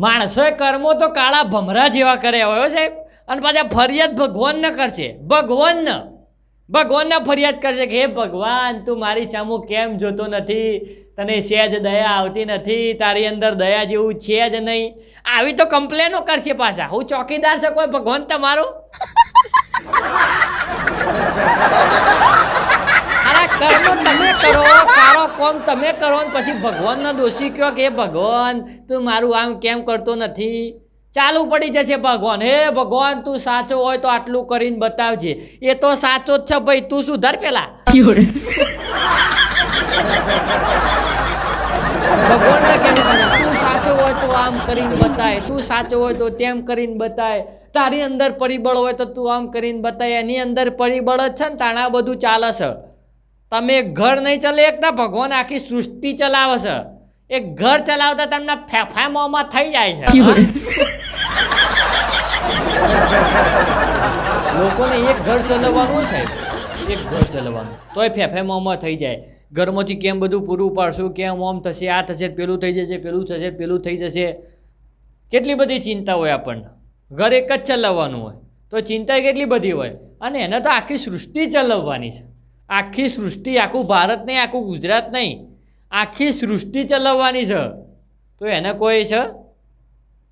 માણસોએ કર્મો તો કાળા ભમરા જેવા કર્યા હોય સાહેબ. અને પાછા ફરિયાદ ભગવાનને કરશે. ભગવાનને ભગવાનને ફરિયાદ કરશે કે હે ભગવાન તું મારી સામુ કેમ જોતો નથી? તને સહેજ દયા આવતી નથી. તારી અંદર દયા જેવું છે જ નહીં. આવી તો કમ્પ્લેનો કરશે પાછા. હું ચોકીદાર છે કોઈ ભગવાન તમારો? અરે કર્મ કરો કારો કોમ તમે કરો ને પછી ભગવાનનો દોષી કયો કે ભગવાન તું મારું આમ કેમ કરતો નથી? ચાલુ પડી જશે ભગવાન. હે ભગવાન તું સાચો હોય તો આટલું કરીને બતાવજે. એ તો સાચો જ છે ભાઈ તું સુધાર પેલા? ભગવાનને કહેવું તું સાચો હોય તો આમ કરીને બતાય તું સાચો હોય તો તેમ કરીને બતાય. તારી અંદર પરિબળ હોય તો તું આમ કરીને બતાય એની અંદર પરિબળ જ છે ને તાણા બધું ચાલે છે. તમે ઘર નહીં ચલાવી એકતા ભગવાન આખી સૃષ્ટિ ચલાવે છે. એ ઘર ચલાવતા તમને ફેફા મોમાં થઈ જાય છે. લોકોને એક ઘર ચલાવવાનું છે એક ઘર ચલાવવાનું. તોય ફેફે મોમાં થઈ જાય. ઘરમાંથી કેમ બધું પૂરું પાડશું? કેમ ઓમ થશે? આ થશે પેલું થઈ જશે પેલું થશે પેલું થઈ જશે? કેટલી બધી ચિંતા હોય આપણને. ઘર એક જ ચલાવવાનું હોય. તો ચિંતા કેટલી બધી હોય? અને એને તો આખી સૃષ્ટિ ચલાવવાની છે. આખી સૃષ્ટિ, આખું ભારત નહીં, આખું ગુજરાત નહીં. આખી સૃષ્ટિ ચલાવવાની છે. તો એને કોઈ છે?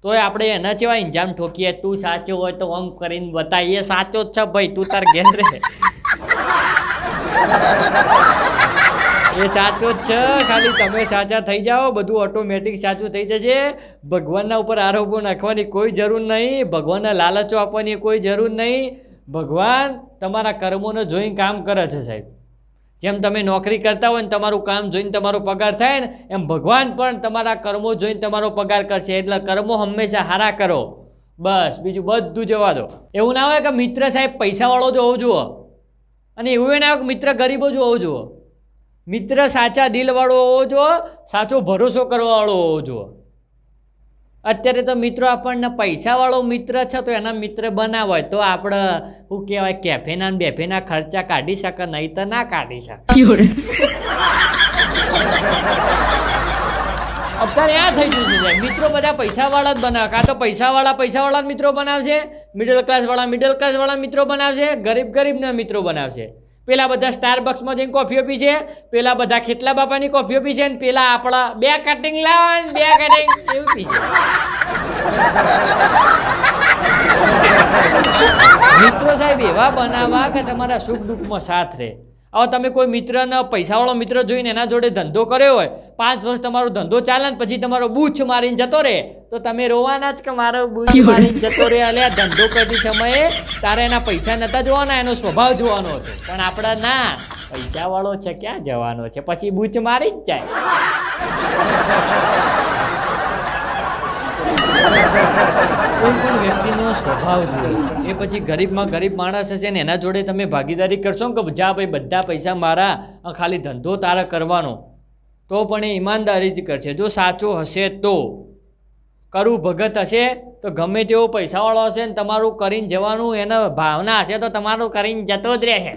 તોય આપણે એના જેવા ઇન્જામ ઠોકીએ. તું સાચો હોય તો આમ કરીને બતાવીએ. સાચો જ છે ભાઈ, તું તાર ઘેર રહે. એ સાચો જ છે. ખાલી તમે સાચા થઈ જાઓ. બધું ઓટોમેટિક સાચું થઈ જશે. ભગવાનના ઉપર આરોપો નાખવાની કોઈ જરૂર નહીં. ભગવાનના લાલચો આપવાની કોઈ જરૂર નહીં. ભગવાન તમારા કર્મોને જોઈને કામ કરે છે સાહેબ. જેમ તમે નોકરી કરતા હોય ને તમારું કામ જોઈને તમારો પગાર થાય ને, એમ ભગવાન પણ તમારા કર્મો જોઈને તમારો પગાર કરશે. એટલે કર્મો હંમેશા હારા કરો. બસ, બીજું બધું જવા દો. એવું ના હોય કે મિત્ર સાહેબ પૈસાવાળો જ હોવો જુઓ. અને એવું ના હોય કે મિત્ર ગરીબો જ હોવો જુઓ. મિત્ર સાચા દિલવાળો હોવો જુઓ, સાચો ભરોસો કરવાવાળો હોવો જુઓ. અત્યારે તો મિત્રો આપણને પૈસાવાળો મિત્ર છે તો એના મિત્ર બનાવો તો આપણે, શું કહેવાય, કેફેના બેફેના ખર્ચા કાઢી શકે, નહીં તો ના કાઢી શકે. અત્યારે આ થઈ ગયું છે મિત્રો બધા પૈસાવાળા જ બનાવે. કાં તો પૈસાવાળા પૈસાવાળા મિત્રો બનાવશે મિડલ ક્લાસવાળા મિડલ ક્લાસવાળા મિત્રો બનાવશે, ગરીબ ગરીબના મિત્રો બનાવશે. પેલા બધા સ્ટારબક્સમાં જઈને કોફીઓ છે, પેલા બધા ખેતલા બાપાની કોફીઓ પી છે ને પેલા આપણા બે કટિંગ લાવો ને બે કટિંગ એવું પી મિત્રો સાહેબ, એવા બનાવવા કે તમારા સુખ દુઃખમાં સાથ રહે. હવે તમે કોઈ મિત્રને પૈસાવાળો મિત્ર જોઈને એના જોડે ધંધો કર્યો હોય પાંચ વર્ષ તમારો ધંધો ચાલે ને પછી તમારો બૂછ મારીને જતો રહે તો તમે રોવાના જ કે મારો બૂછ મારીને જતો રહે? એટલે આ ધંધો કરતી સમયે તારે એના પૈસા નહોતા જોવાના એનો સ્વભાવ જોવાનો હતો. પણ આપણા ના પૈસાવાળો છે ક્યાં જવાનો છે? પછી બૂચ મારી જ જાય. કોઈ પણ વ્યક્તિનો સ્વભાવ જોઈએ એ પછી ગરીબમાં ગરીબ માણસ હશે ને એના જોડે તમે ભાગીદારી કરશો કે જા ભાઈ, બધા પૈસા મારા ખાલી ધંધો તારા કરવાનો. તો પણ એ ઈમાનદારીથી કરશે. જો સાચો હશે તો. કરું ભગત હશે તો ગમે તેવો પૈસાવાળો હશે ને તમારું કરીને જવાનું, એના ભાવના હશે તો તમારું કરીને જતો જ રહેશે.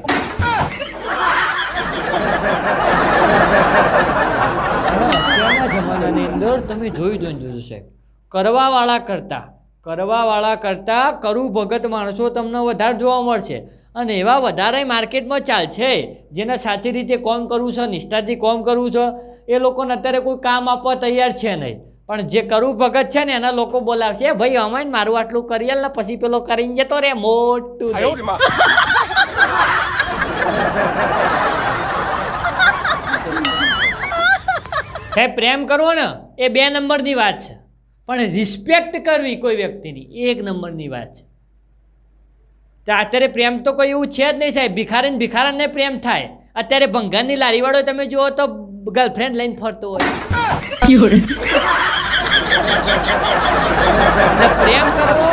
અત્યારના જમાનાની અંદર તમે જોઈ જોઈને જોજો સાહેબ કરવાવાળા કરતા કરવાવાળા કરતાં કરું ભગત માણસો તમને વધારે જોવા મળશે. અને એવા વધારે માર્કેટમાં ચાલશે જેને સાચી રીતે કોમ કરવું છે નિષ્ઠાથી કોમ કરવું છે એ લોકોને અત્યારે કોઈ કામ આપવા તૈયાર છે નહીં. પણ જે કરું ભગત છે ને એના લોકો બોલાવશે ભાઈ ભાઈ ને મારું આટલું કરી ને પછી પેલો કરીને જતો રે મોટું થઈ." સાહેબ પ્રેમ કરવો ને એ બે નંબરની વાત છે. પણ રિસ્પેક્ટ કરવી કોઈ વ્યક્તિની, એક નંબરની વાત છે. તો અત્યારે પ્રેમ તો કોઈ એવું છે જ નહીં સાહેબ, ભિખારીને ભિખારાને પ્રેમ થાય. અત્યારે ભંગારની લારીવાળો તમે જુઓ તો ગર્લફ્રેન્ડ લઈને ફરતો હોય. પ્રેમ કરવો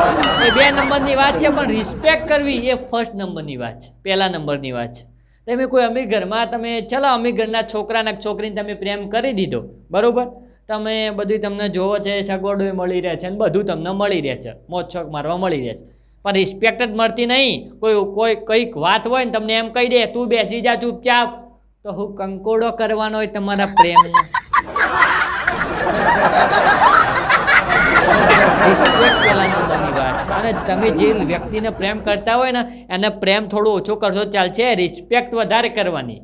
એ બે નંબરની વાત છે, પણ રિસ્પેક્ટ કરવી એ ફર્સ્ટ નંબરની વાત છે, પહેલા નંબરની વાત છે. તમે કોઈ અમીર ઘરમાં તમે, ચલો અમીર ઘરના છોકરાના છોકરીને તમે પ્રેમ કરી દીધો, બરોબર? તમે બધી તમને જોવો છે સગવડો મળી રહે છે ને બધું તમને મળી રહે છે. મોજ શોખ મારવા મળી રહે છે. પણ રિસ્પેક્ટ જ મળતી નહીં. કોઈ કોઈ કંઈક વાત હોય ને તમને એમ કહી દે, તું બેસી જા ચૂપચાપ. તો હું કંકોડો કરવાનો હોય તમારા પ્રેમનો. રિસ્પેક્ટ પહેલા બની વાત છે. અને તમે જે વ્યક્તિને પ્રેમ કરતા હોય ને, એને પ્રેમ થોડો ઓછો કરશો, ચાલશે. રિસ્પેક્ટ વધારે કરવાની.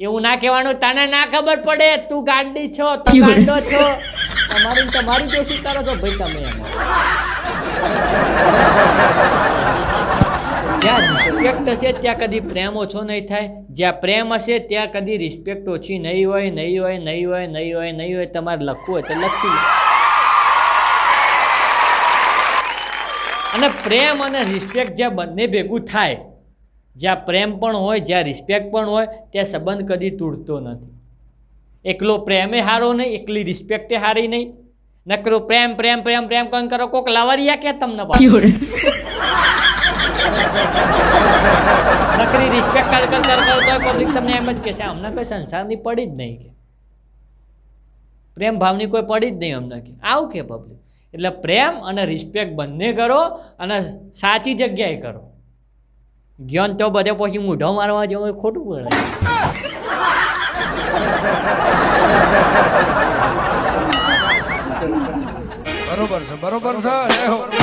એવું ના કહેવાનું તને ના ખબર પડે તું ગાંડી છો તું ગાંડો છો. તમારી તમારી જો સ્વીકારો છો ભાઈ તમે જ્યાં રિસ્પેક્ટ હશે ત્યાં કદી પ્રેમ ઓછો નહીં થાય. જ્યાં પ્રેમ હશે ત્યાં કદી રિસ્પેક્ટ ઓછી નહીં હોય નહીં હોય નહીં હોય નહીં હોય નહીં હોય. તમારે લખવું હોય તો લખી અને પ્રેમ અને રિસ્પેક્ટ જ્યાં બંને ભેગું થાય જ્યાં પ્રેમ પણ હોય જ્યાં રિસ્પેક્ટ પણ હોય ત્યાં સંબંધ કદી તૂટતો નથી. એકલો પ્રેમે હારો નહીં એકલી રિસ્પેક્ટે હારી નહીં. નકરો પ્રેમ પ્રેમ પ્રેમ પ્રેમ કોણ કરો? કોક લવરિયા કે તમને? નકરી રિસ્પેક્ટ કર કર કર કર પબ્લિક તમને એમ જ કહેશે અમને કોઈ સંસારની પડી જ નહીં કે. પ્રેમ ભાવની કોઈ પડી જ નહીં અમને કે. આવું કે પબ્લિક એટલે પ્રેમ અને રિસ્પેક્ટ બંને કરો અને સાચી જગ્યાએ કરો. જ્ઞાન તો બધે પછી મૂઢો મારવા જવું ખોટું પડે બરોબર છે બરોબર છે